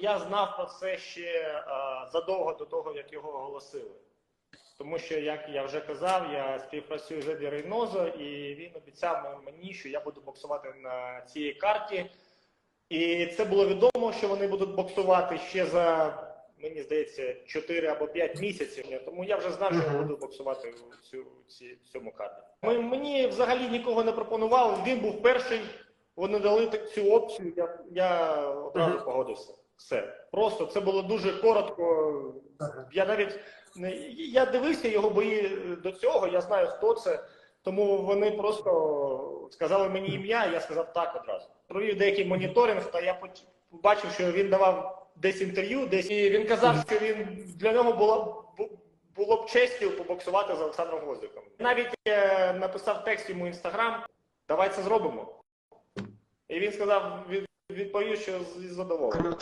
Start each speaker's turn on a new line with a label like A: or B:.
A: я знав про це ще е, задовго до того, як його оголосили. Тому що, як я вже казав, я співпрацюю з Еді Рейнозо, і він обіцяв мені, що я буду боксувати на цій карті. І це було відомо, що вони будуть боксувати ще за, мені здається, 4 або 5 місяців. Тому я вже знав, що я буду боксувати в цю, ці, в цьому карті. Ми, мені взагалі нікого не пропонували. Він був перший. Вони дали цю опцію. Я, я одразу погодився. Все. Просто це було дуже коротко. Я навіть я дивився його бої до цього. Я знаю, хто це. Тому вони просто сказали мені ім'я, я сказав так одразу. Провів деякий моніторинг, та я побачив, що він давав десь інтерв'ю, десь і він казав, що він для нього було було б честю побоксувати з Олександром Гвоздиком. Навіть е, написав текст йому інстаграм, давай це зробимо. І він сказав, відповів, що з задоволенням.